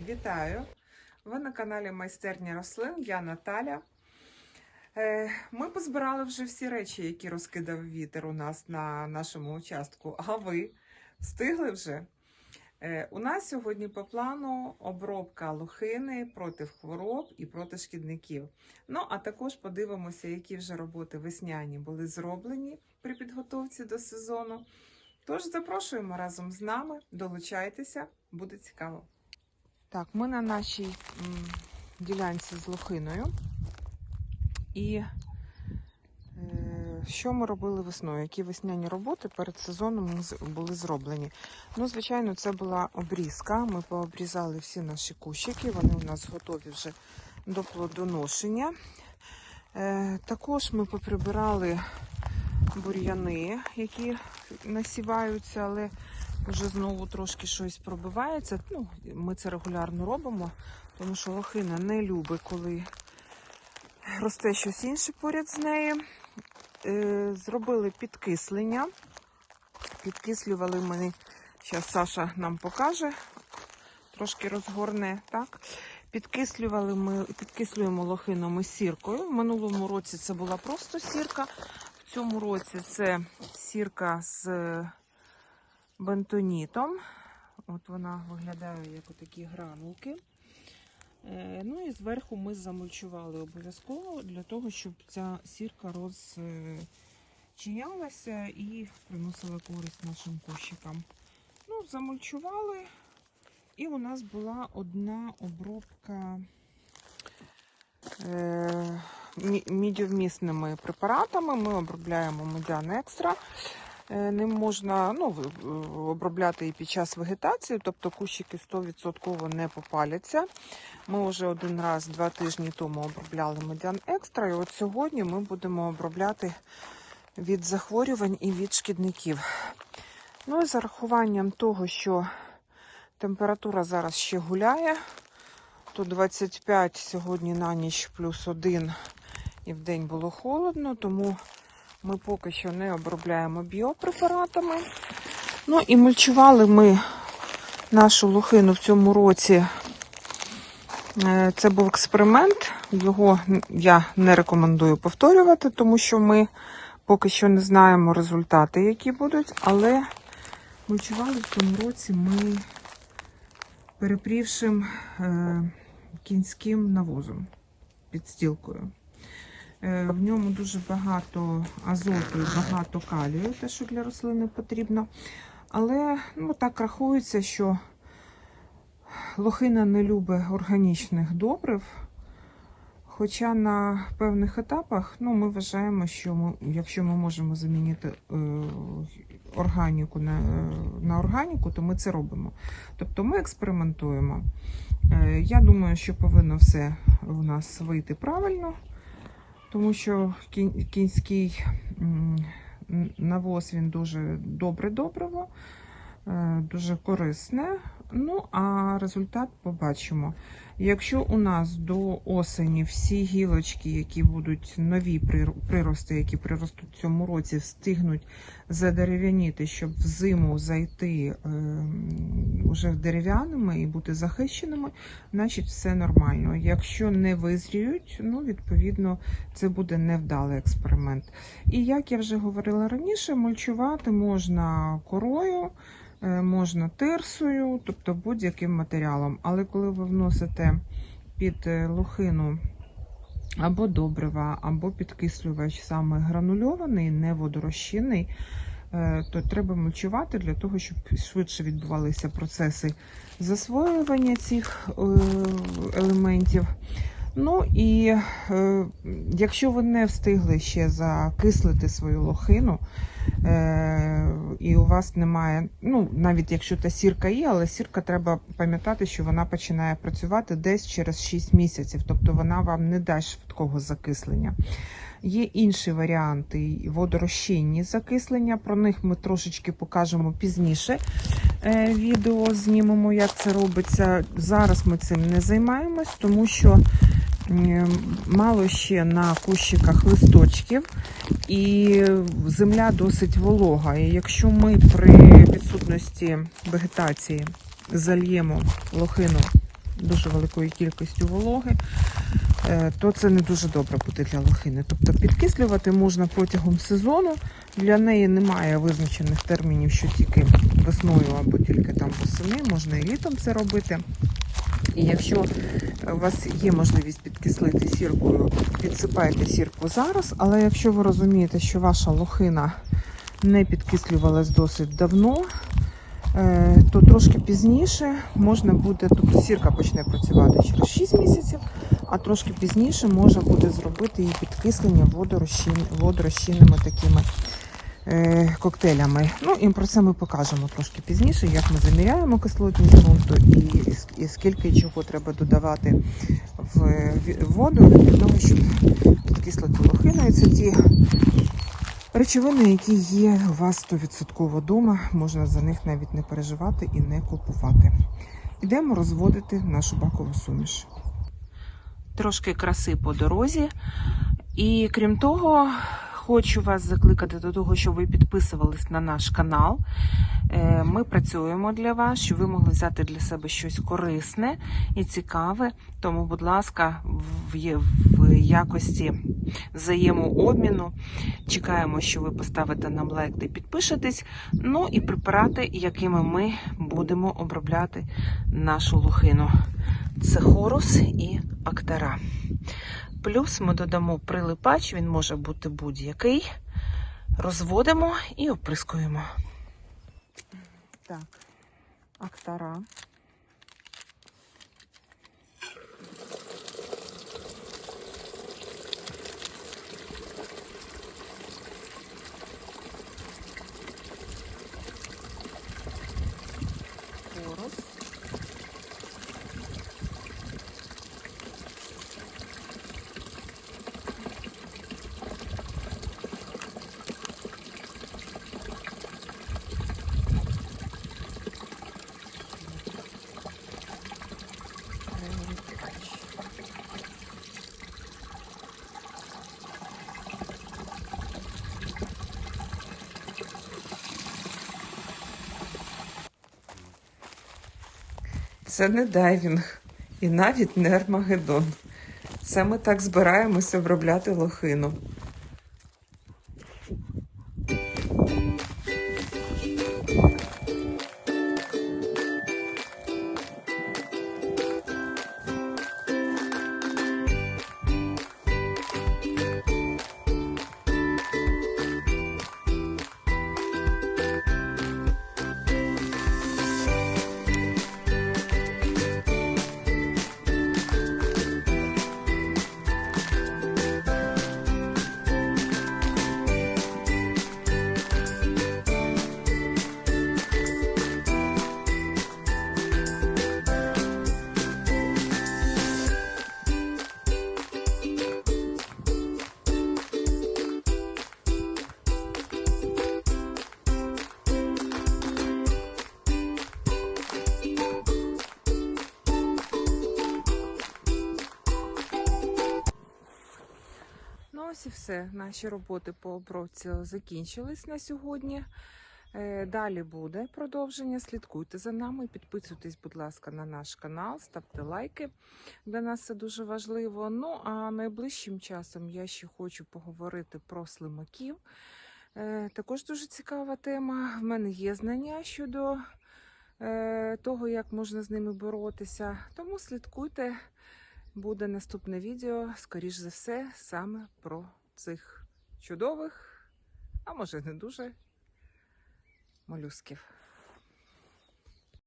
Вітаю! Ви на каналі Майстерня рослин. Я Наталя. Е, Ми позбирали вже всі речі, які розкидав вітер у нас на нашому участку. А ви встигли вже? Е, У нас сьогодні по плану обробка лохини проти хвороб і проти шкідників. Ну, а також подивимося, які вже роботи весняні були зроблені при підготовці до сезону. Тож запрошуємо разом з нами, долучайтеся, буде цікаво. Так, ми на нашій ділянці з лохиною. І е, що ми робили весною? Які весняні роботи перед сезоном були зроблені? Ну, звичайно, це була обрізка. Ми пообрізали всі наші кущики, вони у нас готові вже до плодоношення. Е, також ми поприбирали бур'яни, які насіваються, але вже знову трошки щось пробивається. Ну, ми це регулярно робимо, тому що лохина не любить, коли росте щось інше поряд з нею. Е, зробили підкислення. Підкислювали ми, зараз Саша нам покаже, трошки розгорне, так? Підкислювали ми, підкислюємо лохину ми сіркою. В минулому році це була просто сірка. В цьому році це сірка з бентонітом. От вона виглядає як отакі гранулки. Е, Ну і зверху ми замульчували обов'язково для того, щоб ця сірка розчинялася і приносила користь нашим кущикам. Ну, замульчували, і у нас була одна обробка е, мідівмісними препаратами. Ми обробляємо медян екстра. Е, Ним можна ну, обробляти і під час вегетації, тобто кущики 100% не попаляться. Ми вже один раз два тижні тому обробляли медян екстра, і от сьогодні ми будемо обробляти від захворювань і від шкідників. Ну і за рахуванням того, що температура зараз ще гуляє, то 25 сьогодні на ніч плюс 1 і в день було холодно, тому ми поки що не обробляємо біопрепаратами. Ну і мульчували ми нашу лохину в цьому році. Е, Це був експеримент. Його я не рекомендую повторювати, тому що ми поки що не знаємо результати, які будуть. Але мульчували в цьому році ми перепрівшим е, кінським навозом під стілкою. Е, В ньому дуже багато азоту і багато калію, те, що для рослини потрібно. Але ну, так рахується, що лохина не любить органічних добрив. Хоча на певних етапах ну, ми вважаємо, що ми, якщо ми можемо замінити е, органіку на, на органіку, то ми це робимо. Тобто ми експериментуємо. Е, я думаю, що повинно все в нас вийти правильно тому що кінський навоз він дуже добре добриво, е, дуже корисне. Ну, а результат побачимо. Якщо у нас до осені всі гілочки, які будуть нові прирости, які приростуть в цьому році, встигнуть задерев'яніти, щоб взиму зайти е, вже дерев'яними і бути захищеними, значить все нормально. Якщо не визріють, ну відповідно це буде невдалий експеримент. І як я вже говорила раніше, мульчувати можна корою, е, можна тирсою, тобто будь-яким матеріалом. Але коли ви вносите під е, лохину або добрива, або підкислювач саме гранульований, не водорозчинний, е, то треба мульчувати для того, щоб швидше відбувалися процеси засвоювання цих е, елементів. Ну і е, якщо ви не встигли ще закислити свою лохину, е, і у вас немає, ну навіть якщо та сірка є, але сірка треба пам'ятати, що вона починає працювати десь через 6 місяців, тобто вона вам не дасть швидкого закислення. Є інші варіанти водорозчинні закислення. Про них ми трошечки покажемо пізніше. Е, Відео знімемо, як це робиться. Зараз ми цим не займаємось, тому що мало ще на кущиках листочків, і земля досить волога. І якщо ми при відсутності вегетації зальємо лохину дуже великою кількістю вологи, е, то це не дуже добре буде для лохини. Тобто підкислювати можна протягом сезону. Для неї немає визначених термінів, що тільки весною або тільки там восени, можна і літом це робити. І якщо у вас є можливість підкислити сіркою, підсипайте сірку зараз. Але якщо ви розумієте, що ваша лохина не підкислювалась досить давно, е, то трошки пізніше можна буде, тобто сірка почне працювати через 6 місяців, а трошки пізніше можна буде зробити її підкислення водорозчин, водорозчинними такими коктейлями. Ну і про це ми покажемо трошки пізніше, як ми заміряємо кислотність ґрунту і, і скільки чого треба додавати в воду для того, щоб підкислити лохину. І це ті речовини, які є у вас 100% вдома, можна за них навіть не переживати і не купувати. Йдемо розводити нашу бакову суміш. Трошки краси по дорозі. І крім того, хочу вас закликати до того, щоб ви підписувались на наш канал. Е, Ми працюємо для вас, щоб ви могли взяти для себе щось корисне і цікаве. Тому, будь ласка, в якості взаємообміну чекаємо, що ви поставите нам лайк та підпишетесь. Ну і препарати, якими ми будемо обробляти нашу лохину. Це хорус і актара. Плюс ми додамо прилипач, він може бути будь-який. Розводимо і оприскуємо. Так, актара. Це не дайвінг і навіть не Армагеддон. Це ми так збираємося обробляти лохину. І все. Наші роботи по обробці закінчились на сьогодні. Е, Далі буде продовження. Слідкуйте за нами, підписуйтесь, будь ласка, на наш канал, ставте лайки. Для нас це дуже важливо. Ну а найближчим часом я ще хочу поговорити про слимаків. Е, Також дуже цікава тема. В мене є знання щодо е, того, як можна з ними боротися. Тому слідкуйте. Буде наступне відео, скоріш за все, саме про цих чудових, а може не дуже молюсків.